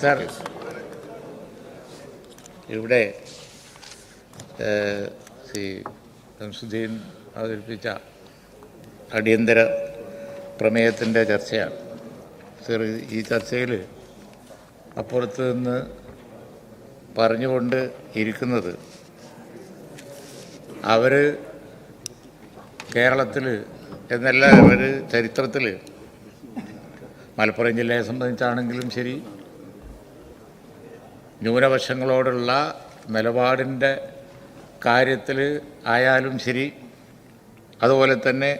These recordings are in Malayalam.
സാർ ഇവിടെ ശ്രീ ശംസുദ്ദീൻ അവതരിപ്പിച്ച അടിയന്തര പ്രമേയത്തിന്റെ ചർച്ചയാണ്. സർ ഈ ചർച്ചയിൽ അപ്പുറത്ത് നിന്ന് പറഞ്ഞുകൊണ്ട് ഇരിക്കുന്നത് അവർ കേരളത്തിൽ എന്നല്ല അവർ ചരിത്രത്തിൽ മലപ്പുറം ജില്ലയെ സംബന്ധിച്ചാണെങ്കിലും ശരി ന്യൂനപക്ഷങ്ങളോടുള്ള നിലപാടിന്റെ കാര്യത്തിൽ ആയാലും ശരി അതുപോലെ തന്നെ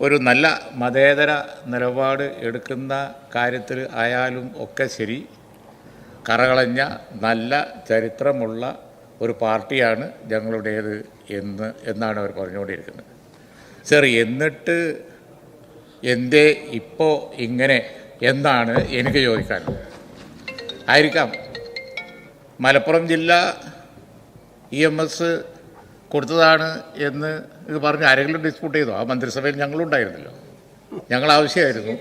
ഒരു നല്ല മതേതര നിലപാട് എടുക്കുന്ന കാര്യത്തിൽ ആയാലും ഒക്കെ ശരി കറകളഞ്ഞ നല്ല ചരിത്രമുള്ള ഒരു പാർട്ടിയാണ് ഞങ്ങളുടേത് എന്ന് എന്നാണ് അവർ പറഞ്ഞുകൊണ്ടിരിക്കുന്നത്. സർ എന്നിട്ട് എന്തേ ഇപ്പോൾ ഇങ്ങനെ എന്നാണ് എനിക്ക് ചോദിക്കാനുള്ളത് ആയിരിക്കാം. മലപ്പുറം ജില്ല ഇ എം എസ് കൊടുത്തതാണ് എന്ന് ഇത് പറഞ്ഞ് ആരെങ്കിലും ഡിസ്പ്യൂട്ട് ചെയ്തോ? ആ മന്ത്രിസഭയിൽ ഞങ്ങളുണ്ടായിരുന്നല്ലോ. ഞങ്ങൾ ആവശ്യമായിരുന്നു.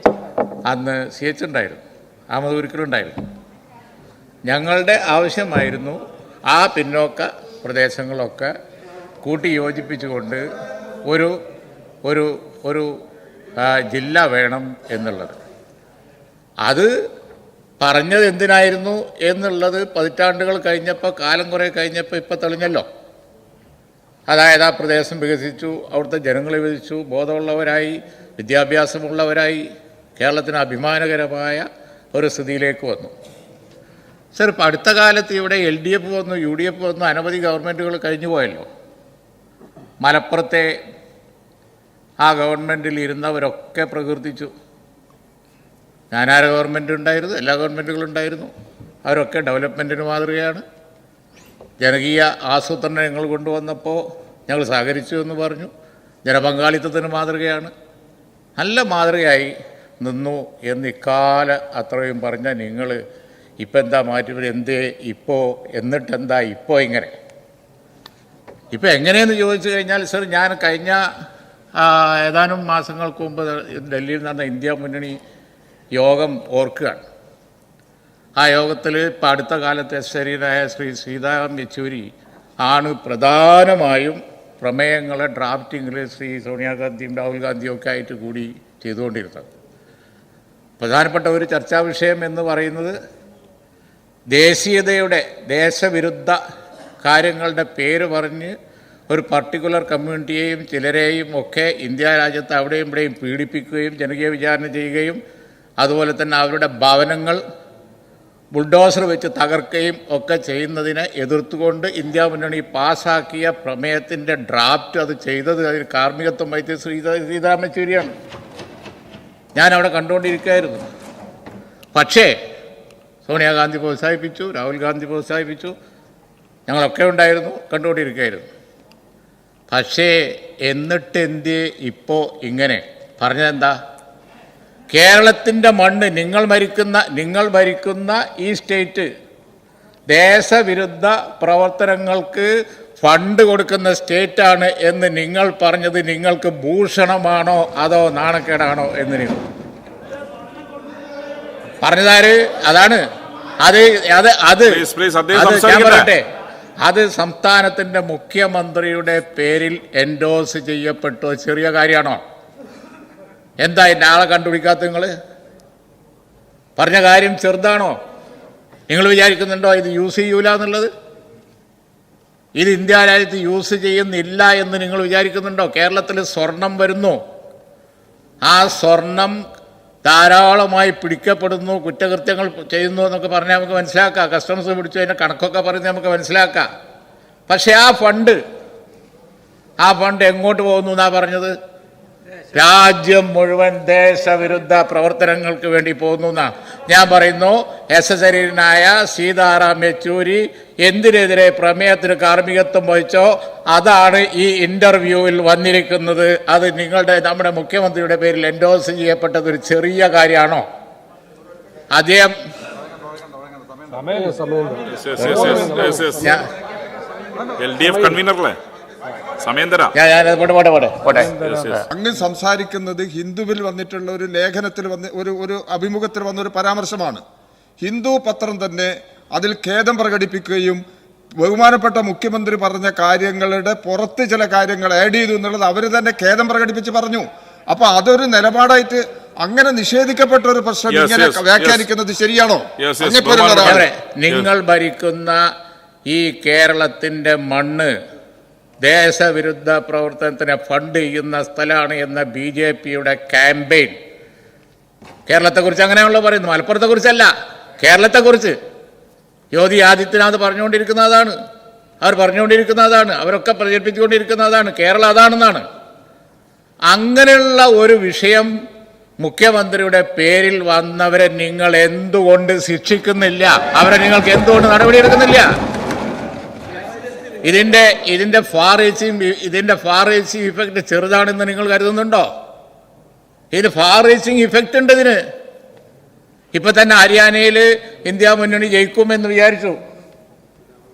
അന്ന് സി എച്ച് ഉണ്ടായിരുന്നു. അഹമ്മദ് ഒരിക്കലുണ്ടായിരുന്നു ഞങ്ങളുടെ ആവശ്യമായിരുന്നു ആ പിന്നോക്ക പ്രദേശങ്ങളൊക്കെ കൂട്ടി യോജിപ്പിച്ചുകൊണ്ട് ഒരു ഒരു ഒരു ജില്ല വേണം എന്നുള്ളത്. അത് പറഞ്ഞത് എന്തിനായിരുന്നു എന്നുള്ളത് പതിറ്റാണ്ടുകൾ കഴിഞ്ഞപ്പോൾ കാലം കുറേ കഴിഞ്ഞപ്പോൾ ഇപ്പം തെളിഞ്ഞല്ലോ. അതായത് ആ പ്രദേശം വികസിച്ചു അവിടുത്തെ ജനങ്ങളെ വികസിച്ചു ബോധമുള്ളവരായി വിദ്യാഭ്യാസമുള്ളവരായി കേരളത്തിന് അഭിമാനകരമായ ഒരു സ്ഥിതിയിലേക്ക് വന്നു. സർ ഇപ്പം അടുത്ത കാലത്ത് ഇവിടെ എൽ ഡി എഫ് വന്നു യു ഡി എഫ് വന്നു അനവധി ഗവൺമെന്റുകൾ കഴിഞ്ഞു പോയല്ലോ മലപ്പുറത്തെ ആ ഗവൺമെന്റിൽ ഇരുന്നവരൊക്കെ പ്രകീർത്തിച്ചു. ഞാനാര ഗവൺമെന്റ് ഉണ്ടായിരുന്നു എല്ലാ ഗവൺമെന്റുകളും ഉണ്ടായിരുന്നു. അവരൊക്കെ ഡെവലപ്മെന്റിന് മാതൃകയാണ്. ജനകീയ ആസൂത്രണം ഞങ്ങൾ കൊണ്ടുവന്നപ്പോൾ ഞങ്ങൾ സഹകരിച്ചു എന്ന് പറഞ്ഞു. ജനപങ്കാളിത്തത്തിന് മാതൃകയാണ്. നല്ല മാതൃകയായി നിന്നു എന്ന് ഇക്കാല അത്രയും പറഞ്ഞ നിങ്ങൾ ഇപ്പം എന്താ മാറ്റി? എന്തേ ഇപ്പോൾ എന്നിട്ടെന്താ ഇപ്പോൾ ഇങ്ങനെ? ഇപ്പോൾ എങ്ങനെയെന്ന് ചോദിച്ചു കഴിഞ്ഞാൽ സർ ഞാൻ കഴിഞ്ഞ ഏതാനും മാസങ്ങൾക്ക് മുമ്പ് ഡൽഹിയിൽ നടന്ന ഇന്ത്യ മുന്നണി യോഗം ഓർക്കുകയാണ്. ആ യോഗത്തിൽ ഇപ്പം അടുത്ത കാലത്തെ ശരീരായ ശ്രീ സീതാറാം യെച്ചൂരി ആണ് പ്രധാനമായും പ്രമേയങ്ങളെ ഡ്രാഫ്റ്റിങ്ങിൽ ശ്രീ സോണിയാഗാന്ധിയും രാഹുൽ ഗാന്ധിയും ഒക്കെ ആയിട്ട് കൂടി ചെയ്തുകൊണ്ടിരുന്നത്. പ്രധാനപ്പെട്ട ഒരു ചർച്ചാ വിഷയം എന്ന് പറയുന്നത് ദേശീയതയുടെ ദേശവിരുദ്ധ കാര്യങ്ങളുടെ പേര് പറഞ്ഞ് ഒരു പർട്ടിക്കുലർ കമ്മ്യൂണിറ്റിയെയും ചിലരെയും ഒക്കെ ഇന്ത്യ രാജ്യത്ത് അവിടെയും ഇവിടെയും പീഡിപ്പിക്കുകയും ജനകീയ വിചാരണ ചെയ്യുകയും അതുപോലെ തന്നെ അവരുടെ ഭവനങ്ങൾ ബുൾഡോസർ വെച്ച് തകർക്കുകയും ഒക്കെ ചെയ്യുന്നതിനെ എതിർത്തുകൊണ്ട് ഇന്ത്യ മുന്നണി പാസ്സാക്കിയ പ്രമേയത്തിന്റെ ഡ്രാഫ്റ്റ് അത് ചെയ്തത് അതിൽ കാർമ്മികത്വം വഹിച്ച ശ്രീ സീതാരാമ ഞാൻ അവിടെ കണ്ടുകൊണ്ടിരിക്കുകയായിരുന്നു. പക്ഷേ സോണിയാഗാന്ധി പ്രോത്സാഹിപ്പിച്ചു രാഹുൽ ഗാന്ധി പ്രോത്സാഹിപ്പിച്ചു ഞങ്ങളൊക്കെ ഉണ്ടായിരുന്നു കണ്ടുകൊണ്ടിരിക്കുകയായിരുന്നു. പക്ഷേ എന്നിട്ട് എന്ത് ഇപ്പോൾ ഇങ്ങനെ? പറഞ്ഞതെന്താ? കേരളത്തിന്റെ മണ്ണ് നിങ്ങൾ മരിക്കുന്ന നിങ്ങൾ ഭരിക്കുന്ന ഈ സ്റ്റേറ്റ് ദേശവിരുദ്ധ പ്രവർത്തനങ്ങൾക്ക് ഫണ്ട് കൊടുക്കുന്ന സ്റ്റേറ്റാണ് എന്ന് നിങ്ങൾ പറഞ്ഞത് നിങ്ങൾക്ക് ഭൂഷണമാണോ അതോ നാണക്കേടാണോ എന്ന് നിങ്ങൾ? പറഞ്ഞതാര്? അതാണ്. അത് അത് അത് ഞാൻ പറയട്ടെ. അത് സംസ്ഥാനത്തിന്റെ മുഖ്യമന്ത്രിയുടെ പേരിൽ എൻഡോസ് ചെയ്യപ്പെട്ടു. ചെറിയ കാര്യമാണോ? എന്താ എന്നെ ആളെ കണ്ടുപിടിക്കാത്ത നിങ്ങൾ പറഞ്ഞ കാര്യം ചെറുതാണോ? നിങ്ങൾ വിചാരിക്കുന്നുണ്ടോ ഇത് യൂസ് ചെയ്യൂല എന്നുള്ളത്? ഇത് ഇന്ത്യ രാജ്യത്ത് യൂസ് ചെയ്യുന്നില്ല എന്ന് നിങ്ങൾ വിചാരിക്കുന്നുണ്ടോ? കേരളത്തിൽ സ്വർണം വരുന്നു. ആ സ്വർണം ധാരാളമായി പിടിക്കപ്പെടുന്നു കുറ്റകൃത്യങ്ങൾ ചെയ്യുന്നു എന്നൊക്കെ പറഞ്ഞാൽ നമുക്ക് മനസ്സിലാക്കാം. കസ്റ്റംസ് പിടിച്ചു അതിന്റെ കണക്കൊക്കെ പറഞ്ഞ് നമുക്ക് മനസ്സിലാക്കാം. പക്ഷേ ആ ഫണ്ട് ആ ഫണ്ട് എങ്ങോട്ട് പോകുന്നു എന്നാണ് പറഞ്ഞത്? രാജ്യം മുഴുവൻ ദേശവിരുദ്ധ പ്രവർത്തനങ്ങൾക്ക് വേണ്ടി പോകുന്നു എന്നാണ് ഞാൻ പറയുന്നു. എസ് എസ് ശരീരനായ സീതാറാം യെച്ചൂരി എന്തിനെതിരെ പ്രമേയത്തിന് കാർമ്മികത്വം വഹിച്ചോ അതാണ് ഈ ഇന്റർവ്യൂവിൽ വന്നിരിക്കുന്നത്. അത് നിങ്ങളുടെ നമ്മുടെ മുഖ്യമന്ത്രിയുടെ പേരിൽ എൻഡോസ് ചെയ്യപ്പെട്ടത് ഒരു ചെറിയ കാര്യമാണോ? അദ്ദേഹം എൽ ഡി എഫ് കൺവീനർ അല്ലേ? സമയം തരാം. അങ്ങ് സംസാരിക്കുന്നത് ഹിന്ദുവിൽ വന്നിട്ടുള്ള ഒരു ലേഖനത്തിൽ വന്ന് ഒരു ഒരു അഭിമുഖത്തിൽ വന്ന ഒരു പരാമർശമാണ്. ഹിന്ദു പത്രം തന്നെ അതിൽ ഖേദം പ്രകടിപ്പിക്കുകയും ബഹുമാനപ്പെട്ട മുഖ്യമന്ത്രി പറഞ്ഞ കാര്യങ്ങളുടെ പുറത്ത് ചില കാര്യങ്ങൾ ആഡ് ചെയ്തു എന്നുള്ളത് അവർ തന്നെ ഖേദം പ്രകടിപ്പിച്ച് പറഞ്ഞു. അപ്പൊ അതൊരു നിലപാടായിട്ട് അങ്ങനെ നിഷേധിക്കപ്പെട്ട ഒരു പ്രശ്നം ഇങ്ങനെ. വ്യാഖ്യാനിക്കുന്നത് ശരിയാണോ? നിങ്ങൾ ഭരിക്കുന്ന ഈ കേരളത്തിന്റെ മണ്ണ് ദേശവിരുദ്ധ പ്രവർത്തനത്തിന് ഫണ്ട് ചെയ്യുന്ന സ്ഥലമാണ് എന്ന ബി ജെ പിയുടെ ക്യാമ്പയിൻ. കേരളത്തെക്കുറിച്ച് അങ്ങനെയാണല്ലോ പറയുന്നത്. മലപ്പുറത്തെക്കുറിച്ചല്ല. കേരളത്തെക്കുറിച്ച്. യോഗി ആദിത്യനാഥ് പറഞ്ഞുകൊണ്ടിരിക്കുന്ന അതാണ് അവർ പറഞ്ഞുകൊണ്ടിരിക്കുന്ന അതാണ് അവരൊക്കെ പ്രചരിപ്പിച്ചുകൊണ്ടിരിക്കുന്ന അതാണ് കേരളം അതാണെന്നാണ്. അങ്ങനെയുള്ള ഒരു വിഷയം മുഖ്യമന്ത്രിയുടെ പേരിൽ വന്നവരെ നിങ്ങൾ എന്തുകൊണ്ട് ശിക്ഷിക്കുന്നില്ല? അവരെ നിങ്ങൾക്ക് എന്തുകൊണ്ട് നടപടിയെടുക്കുന്നില്ല? ഇതിന്റെ ഇതിന്റെ ഫാർ റീച്ചിങ് ഇതിന്റെ ഫാർ റീച്ചിങ് ഇഫക്റ്റ് ചെറുതാണെന്ന് നിങ്ങൾ കരുതുന്നുണ്ടോ? ഇത് ഫാർ റീച്ചിങ് ഇഫക്റ്റ് ഉണ്ട് ഇതിന്. ഇപ്പം തന്നെ ഹരിയാനയിൽ ഇന്ത്യ മുന്നണി ജയിക്കുമെന്ന് വിചാരിച്ചു.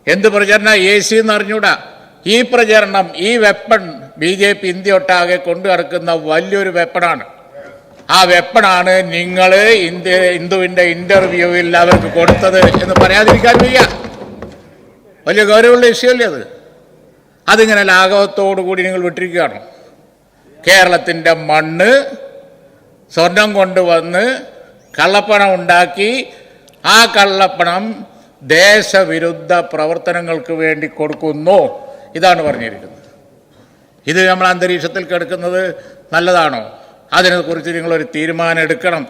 എന്ത് പ്രചരണം? എ സി എന്ന് അറിഞ്ഞൂടാ. ഈ പ്രചരണം ഈ weapon B J P India ഒട്ടാകെ കൊണ്ടു നടക്കുന്ന വലിയൊരു വെപ്പണാണ് ആ വെപ്പണാണ് നിങ്ങൾ ഇന്ത്യ ഹിന്ദുവിന്റെ ഇന്റർവ്യൂവിൽ അവർക്ക് കൊടുത്തത് എന്ന് പറയാതിരിക്കാൻ വയ്യ. വലിയ ഗൗരവമുള്ള വിഷയമല്ലേ അത്? അതിങ്ങനെ ലാഘവത്തോടു കൂടി നിങ്ങൾ വിട്ടിരിക്കുകയാണ്. കേരളത്തിന്റെ മണ്ണ് സ്വർണം കൊണ്ടുവന്ന് കള്ളപ്പണം ഉണ്ടാക്കി ആ കള്ളപ്പണം ദേശവിരുദ്ധ പ്രവർത്തനങ്ങൾക്ക് വേണ്ടി കൊടുക്കുന്നു. ഇതാണ് പറഞ്ഞിരിക്കുന്നത്. ഇത് നമ്മൾ അന്തരീക്ഷത്തിൽ കിടക്കുന്നത് നല്ലതാണോ? അതിനെക്കുറിച്ച് നിങ്ങളൊരു തീരുമാനം എടുക്കണം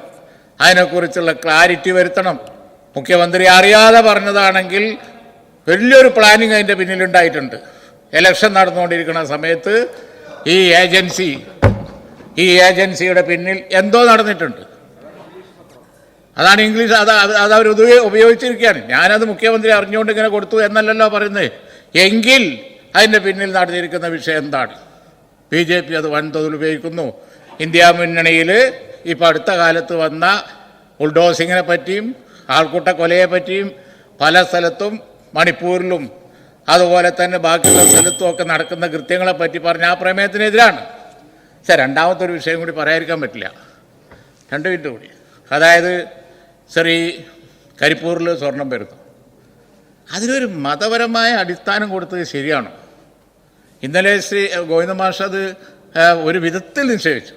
അതിനെക്കുറിച്ചുള്ള ക്ലാരിറ്റി വരുത്തണം. മുഖ്യമന്ത്രി അറിയാതെ പറഞ്ഞതാണെങ്കിൽ വലിയൊരു പ്ലാനിങ് അതിന്റെ പിന്നിലുണ്ടായിട്ടുണ്ട്. എലക്ഷൻ നടന്നുകൊണ്ടിരിക്കുന്ന സമയത്ത് ഈ ഏജൻസി ഈ ഏജൻസിയുടെ പിന്നിൽ എന്തോ നടന്നിട്ടുണ്ട്. അതാണ് ഇംഗ്ലീഷ് അത് അത് അവർ ഉപയോഗിച്ചിരിക്കുകയാണ്. ഞാനത് മുഖ്യമന്ത്രി അറിഞ്ഞുകൊണ്ട് ഇങ്ങനെ കൊടുത്തു എന്നല്ലല്ലോ പറയുന്നത് എങ്കിൽ അതിന്റെ പിന്നിൽ നടന്നിരിക്കുന്ന വിഷയം എന്താണ്? ബി ജെ പി അത് വൻതോതിൽ ഉപയോഗിക്കുന്നു. ഇന്ത്യ മുന്നണിയിൽ ഇപ്പോൾ അടുത്ത കാലത്ത് വന്ന ബുൾഡോസിങ്ങിനെ പറ്റിയും ആൾക്കൂട്ട കൊലയെ പറ്റിയും പല സ്ഥലത്തും മണിപ്പൂരിലും അതുപോലെ തന്നെ ബാക്കിയുള്ള സ്ഥലത്തും ഒക്കെ നടക്കുന്ന കൃത്യങ്ങളെ പറ്റി പറഞ്ഞ ആ പ്രമേയത്തിനെതിരാണ്. സർ രണ്ടാമത്തെ ഒരു വിഷയം കൂടി പറയാതിരിക്കാൻ പറ്റില്ല. രണ്ട് മിനിറ്റ് കൂടി. അതായത് ശ്രീ കരിപ്പൂരിൽ സ്വർണം വരുന്നു അതിനൊരു മതപരമായ അടിസ്ഥാനം കൊടുത്തത് ശരിയാണോ? ഇന്നലെ ശ്രീ ഗോവിന്ദ മാഷ് അത് ഒരു വിധത്തിൽ നിഷേധിച്ചു.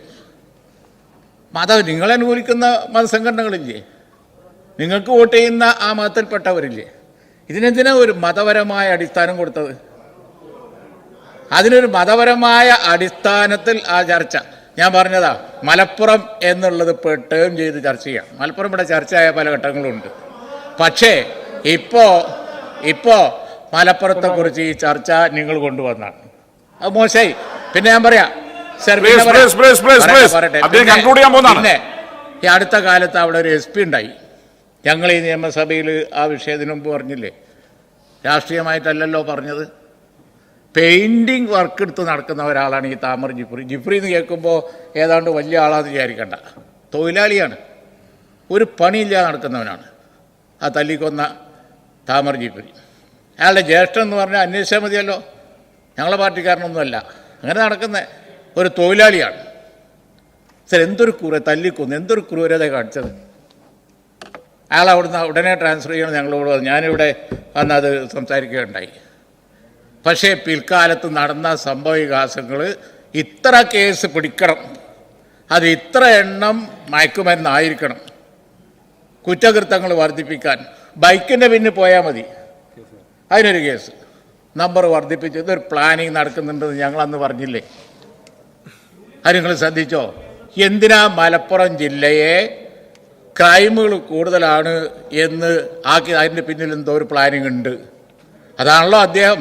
മത നിങ്ങളെ അനുകൂലിക്കുന്ന മതസംഘടനകളില്ലേ? നിങ്ങൾക്ക് വോട്ട് ചെയ്യുന്ന ആ മതത്തിൽപ്പെട്ടവരില്ലേ? ഇതിനെന്തിനാ ഒരു മതപരമായ അടിസ്ഥാനം കൊടുത്തത്? അതിനൊരു മതപരമായ അടിസ്ഥാനത്തിൽ ആ ചർച്ച. ഞാൻ പറഞ്ഞതാ മലപ്പുറം എന്നുള്ളത് പെട്ടുകയും ചെയ്ത് ചർച്ച ചെയ്യാം. മലപ്പുറം ഇവിടെ ചർച്ചയായ പല ഘട്ടങ്ങളുണ്ട്. പക്ഷേ ഇപ്പോ ഇപ്പോ മലപ്പുറത്തെ കുറിച്ച് ഈ ചർച്ച നിങ്ങൾ കൊണ്ടുവന്നാണ്. അത് മോശമായി പിന്നെ ഞാൻ പറയാം. പിന്നെ ഈ അടുത്ത കാലത്ത് അവിടെ ഒരു എസ് പി ഉണ്ടായി. ഞങ്ങൾ ഈ നിയമസഭയിൽ ആ വിഷയത്തിന് മുമ്പ് പറഞ്ഞില്ലേ? രാഷ്ട്രീയമായിട്ടല്ലല്ലോ പറഞ്ഞത്. പെയിന്റിങ് വർക്ക് എടുത്ത് നടക്കുന്ന ഒരാളാണ് ഈ താമർ ജിഫ്രി. ജിഫ്രി എന്ന് കേൾക്കുമ്പോൾ ഏതാണ്ട് വലിയ ആളാന്ന് വിചാരിക്കണ്ട. തൊഴിലാളിയാണ്. ഒരു പണിയില്ലാതെ നടക്കുന്നവനാണ്. ആ തല്ലിക്കൊന്ന താമർ ജിഫ്രി. അയാളുടെ ജ്യേഷ്ഠൻ എന്ന് പറഞ്ഞാൽ അന്വേഷിച്ചാൽ മതിയല്ലോ. ഞങ്ങളെ പാർട്ടിക്കാരനൊന്നുമല്ല. അങ്ങനെ നടക്കുന്ന ഒരു തൊഴിലാളിയാണ്. സാർ എന്തൊരു ക്രൂര തല്ലിക്കൊന്നു എന്തൊരു ക്രൂരത കാണിച്ചത്. അയാൾ അവിടുന്ന് ഉടനെ ട്രാൻസ്ഫർ ചെയ്യണം ഞങ്ങളോട് പറഞ്ഞു. ഞാനിവിടെ വന്ന് അത് സംസാരിക്കുകയുണ്ടായി. പക്ഷേ പിൽക്കാലത്ത് നടന്ന സംഭവ വികാസങ്ങൾ ഇത്ര കേസ് പിടിക്കണം. അത് ഇത്ര എണ്ണം മയക്കുമരുന്നായിരിക്കണം. കുറ്റകൃത്യങ്ങൾ വർദ്ധിപ്പിക്കാൻ. ബൈക്കിന്റെ പിന്നിൽ പോയാൽ മതി. അതിനൊരു കേസ് നമ്പർ വർദ്ധിപ്പിച്ച് ഇതൊരു പ്ലാനിങ് നടക്കുന്നുണ്ടെന്ന് ഞങ്ങളന്ന് പറഞ്ഞില്ലേ? അത് നിങ്ങൾ ശ്രദ്ധിച്ചോ? എന്തിനാ മലപ്പുറം ജില്ലയെ ക്രൈമുകൾ കൂടുതലാണ് എന്ന് ആക്കി അതിന്റെ പിന്നിൽ എന്തോ ഒരു പ്ലാനിങ് ഉണ്ട്. അതാണല്ലോ അദ്ദേഹം.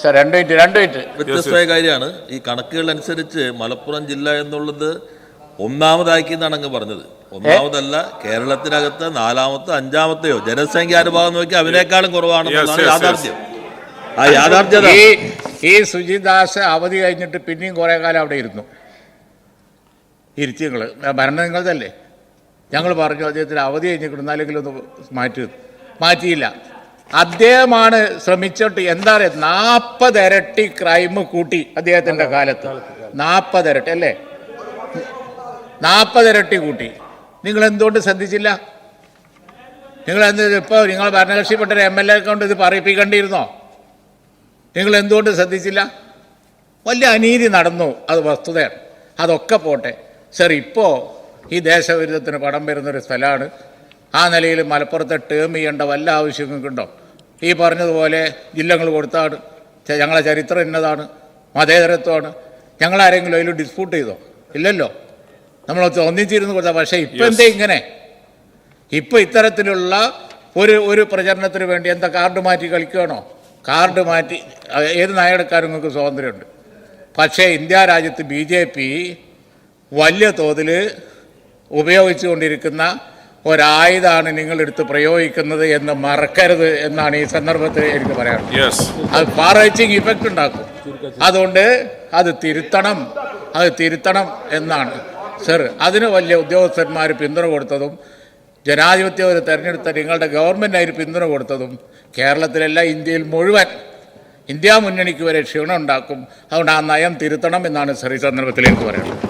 സാർ രണ്ട് മിനിറ്റ് രണ്ട് മിനിറ്റ് വ്യത്യസ്തമായ കാര്യമാണ്. ഈ കണക്കുകൾ അനുസരിച്ച് മലപ്പുറം ജില്ല എന്നുള്ളത് ഒന്നാമതാക്കി എന്നാണ് അങ്ങ് പറഞ്ഞത്. ഒന്നാമതല്ല കേരളത്തിനകത്ത് നാലാമത്തെ അഞ്ചാമത്തെയോ ജനസംഖ്യ അനുഭാവം നോക്കി അതിനേക്കാളും കുറവാണ്. യാഥാർത്ഥ്യം. ആ യാഥാർത്ഥ്യത ഈ സുജിദാസ് അവധി കഴിഞ്ഞിട്ട് പിന്നെയും കുറേ കാലം അവിടെ ഇരുന്നു. ഇരുത്തി നിങ്ങൾ ഭരണം നിങ്ങളതല്ലേ? ഞങ്ങൾ പറഞ്ഞു അദ്ദേഹത്തിന് അവധി കഴിഞ്ഞ് കിടന്നാലെങ്കിലും ഒന്ന് മാറ്റി മാറ്റിയില്ല. അദ്ദേഹമാണ് ശ്രമിച്ചിട്ട് എന്താ പറയുക നാൽപ്പത് ഇരട്ടി ക്രൈം കൂട്ടി അദ്ദേഹത്തിന്റെ കാലത്ത്. നാൽപ്പത് ഇരട്ടി അല്ലേ? നാൽപ്പത് ഇരട്ടി കൂട്ടി. നിങ്ങൾ എന്തുകൊണ്ട് ശ്രദ്ധിച്ചില്ല? നിങ്ങൾ എന്ത് ഇപ്പോൾ നിങ്ങൾ ഭരണകക്ഷിപ്പെട്ട ഒരു എം എൽ എ കൊണ്ട് ഇത് പറയിപ്പിക്കേണ്ടിയിരുന്നോ? നിങ്ങൾ എന്തുകൊണ്ട് ശ്രദ്ധിച്ചില്ല? വലിയ അനീതി നടന്നു അത് വസ്തുതയാണ്. അതൊക്കെ പോട്ടെ. സർ ഇപ്പോൾ ഈ ദേശവിരുദ്ധത്തിന് പടം വരുന്നൊരു സ്ഥലമാണ് ആ നിലയിൽ മലപ്പുറത്തെ ടേം ചെയ്യേണ്ട വല്ല ആവശ്യം നിങ്ങൾക്കുണ്ടോ? ഈ പറഞ്ഞതുപോലെ ജില്ലകൾ കൊടുത്താണ്. ഞങ്ങളെ ചരിത്രം ഇന്നതാണ്. മതേതരത്വമാണ്. ഞങ്ങളാരെങ്കിലും അതിൽ ഡിസ്പ്യൂട്ട് ചെയ്തോ? ഇല്ലല്ലോ. നമ്മൾ ഒന്നിച്ചിരുന്ന് കൊടുത്ത പക്ഷേ ഇപ്പം എന്തേ ഇങ്ങനെ? ഇപ്പം ഇത്തരത്തിലുള്ള ഒരു ഒരു പ്രചരണത്തിന് വേണ്ടി എന്താ കാർഡ് മാറ്റി കളിക്കുകയാണോ? കാർഡ് മാറ്റി ഏത് നയമെടുക്കാനും നിങ്ങൾക്ക് സ്വാതന്ത്ര്യമുണ്ട്? പക്ഷേ ഇന്ത്യ രാജ്യത്ത് ബി ജെ പി വലിയ തോതിൽ ഉപയോഗിച്ചുകൊണ്ടിരിക്കുന്ന ഒരായുധമാണ് നിങ്ങളെടുത്ത് പ്രയോഗിക്കുന്നത് എന്ന് മറക്കരുത് എന്നാണ് ഈ സന്ദർഭത്തിൽ എനിക്ക് പറയാനുള്ളത്. യെസ് അത് ഫാർ റൈറ്റിംഗ് ഇഫക്റ്റ് ഉണ്ടാക്കും. അതുകൊണ്ട് അത് തിരുത്തണം. അത് തിരുത്തണം എന്നാണ്. സർ അതിന് വലിയ ഉദ്യോഗസ്ഥന്മാർ പിന്തുണ കൊടുത്തതും ജനാധിപത്യം ഒരു തെരഞ്ഞെടുത്ത നിങ്ങളുടെ ഗവൺമെന്റ് അതിന് പിന്തുണ കൊടുത്തതും കേരളത്തിലല്ല ഇന്ത്യയിൽ മുഴുവൻ ഇന്ത്യ മുന്നണിക്ക് വരെ ക്ഷീണം ഉണ്ടാക്കും. അതുകൊണ്ട് ആ നയം തിരുത്തണം എന്നാണ് സർ ഈ സന്ദർഭത്തിലേക്ക് എനിക്ക് പറയാനുള്ളത്.